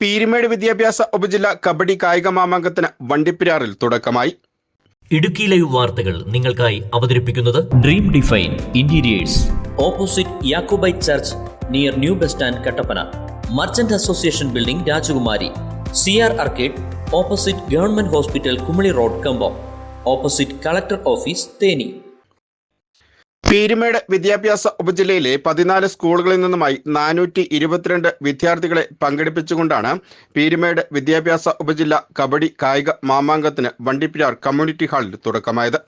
പീരുമേട് വിദ്യാഭ്യാസ ഉപജില്ല കബഡി കായിക മാമാങ്കത്തിന് വണ്ടിപ്പിരാറിൽ തുടക്കമായി. ഇടുക്കി ലൈവ് വാർത്തകൾ നിങ്ങൾക്കായി അവതരിപ്പിക്കുന്നത് dream define interiors opposite Jacobite church near new bus stand Kattappana. Merchant association building Rajakumari. C R arcade opposite government hospital Kumily road Cumbum. Opposite collector office Theni. Peerumade വിദ്യാഭ്യാസ ഉപജില്ലയിലെ പതിനാല് സ്കൂളുകളിൽ നിന്നുമായി നാനൂറ്റി ഇരുപത്തിരണ്ട് വിദ്യാർത്ഥികളെ പങ്കെടുപ്പിച്ചുകൊണ്ടാണ് പീരുമേട് വിദ്യാഭ്യാസ ഉപജില്ല കബഡി കായിക മാമാങ്കത്തിന് വണ്ടിപ്പെരിയാർ കമ്മ്യൂണിറ്റി ഹാളിൽ തുടക്കമായത്.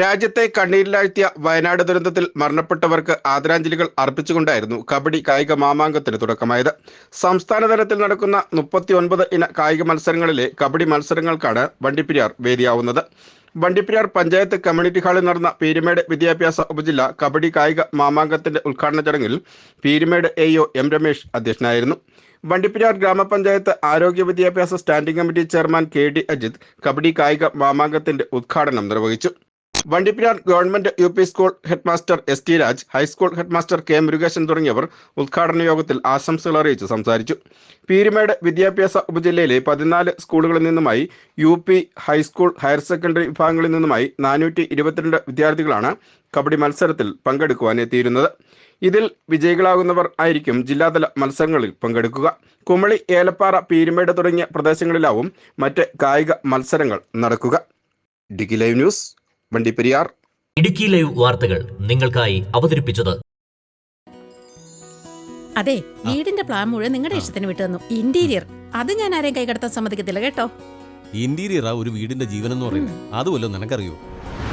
രാജ്യത്തെ കണ്ണീരിലാഴ്ത്തിയ വയനാട് ദുരന്തത്തിൽ മരണപ്പെട്ടവർക്ക് ആദരാഞ്ജലികൾ അർപ്പിച്ചുകൊണ്ടായിരുന്നു കബഡി കായിക മാമാങ്കത്തിന് തുടക്കമായത്. സംസ്ഥാന തലത്തിൽ നടക്കുന്ന മുപ്പത്തി ഒൻപത് ഇന കായിക മത്സരങ്ങളിലെ കബഡി മത്സരങ്ങൾക്കാണ് വണ്ടിപ്പെരിയാർ വേദിയാവുന്നത്. വണ്ടിപ്പെരിയാർ പഞ്ചായത്ത് കമ്മ്യൂണിറ്റി ഹാളിൽ നടന്ന പീരുമേട് വിദ്യാഭ്യാസ ഉപജില്ല കബഡി കായിക മാമാങ്കത്തിന്റെ ഉദ്ഘാടന ചടങ്ങിൽ Peerumade A O M Ramesh അധ്യക്ഷനായിരുന്നു. വണ്ടിപ്പെരിയാർ ഗ്രാമപഞ്ചായത്ത് ആരോഗ്യ വിദ്യാഭ്യാസ standing committee chairman K D Ajith kabaddi കായിക മാമാങ്കത്തിന്റെ ഉദ്ഘാടനം നിർവഹിച്ചു. Vandiperiyar government U P school headmaster S T Raj high school headmaster K Murukesan തുടങ്ങിയവർ ഉദ്ഘാടന യോഗത്തിൽ ആശംസകൾ അറിയിച്ച് സംസാരിച്ചു. പീരുമേട് വിദ്യാഭ്യാസ ഉപജില്ലയിലെ പതിനാല് സ്കൂളുകളിൽ നിന്നുമായി U P high school higher secondary വിഭാഗങ്ങളിൽ നിന്നുമായി നാനൂറ്റി ഇരുപത്തിരണ്ട് വിദ്യാർത്ഥികളാണ് കബഡി മത്സരത്തിൽ പങ്കെടുക്കുവാൻ എത്തിയിരുന്നത്. ഇതിൽ വിജയികളാകുന്നവർ ആയിരിക്കും ജില്ലാതല മത്സരങ്ങളിൽ പങ്കെടുക്കുക. കുമളി ഏലപ്പാറ പീരുമേട് തുടങ്ങിയ പ്രദേശങ്ങളിലാവും മറ്റ് കായിക മത്സരങ്ങൾ നടക്കുക. Digi live news Vandiperiyar Idukki live വാർത്തകൾ നിങ്ങൾക്കായി അവതരിപ്പിച്ചത്. അതെ വീടിന്റെ പ്ലാൻ മുഴുവൻ നിങ്ങളുടെ ഇഷ്ടത്തിന് വിട്ടു തന്നു. ഇന്റീരിയർ. അത് ഞാൻ ആരെയും കൈകടത്താൻ സമ്മതിക്കത്തില്ല കേട്ടോ? ഇന്റീരിയറാ ഒരു വീടിന്റെ ജീവനെന്ന് പറയുന്നത്. അതുമല്ലോ നിനക്കറിയോ?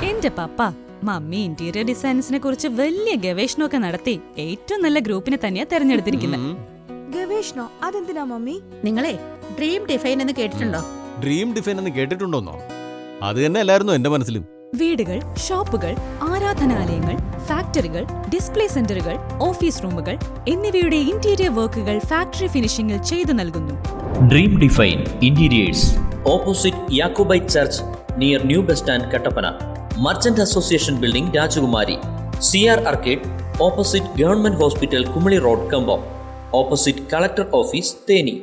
എന്റെ പപ്പ മമ്മി ഇന്റീരിയർ ഡിസൈൻസിനെ കുറിച്ച് വലിയ ഗവേഷണമൊക്കെ നടത്തി ഏറ്റവും നല്ല ഗ്രൂപ്പിനെ തന്നെയാ തെരഞ്ഞെടുത്തിരിക്കുന്നത്. ഗവേഷണോ? അതെന്തിനാ മമ്മി? നിങ്ങളെ ഡ്രീം ഡിഫൈൻ എന്ന് കേട്ടിട്ടുണ്ടോ? ഡ്രീം ഡിഫൈൻ എന്ന് കേട്ടിട്ടുണ്ടോന്നോ? അത് തന്നെ അല്ലായിരുന്നു എന്റെ മനസ്സിലും? വീടുകൾ ഷോപ്പുകൾ ആരാധനാലയങ്ങൾ ഫാക്ടറികൾ ഡിസ്പ്ലേ സെന്ററുകൾ ഓഫീസ് റൂമുകൾ എന്നിവയുടെ ഇന്റീരിയർ വർക്കുകൾ ഫാക്ടറി ഫിനിഷിംഗിൽ ചെയ്തു നൽകുന്നു. Dream define interiors opposite Jacobite church near new bus stand Kattappana merchant association building Rajakumari C R arcade opposite government hospital Kumily road Cumbum opposite collector office Theni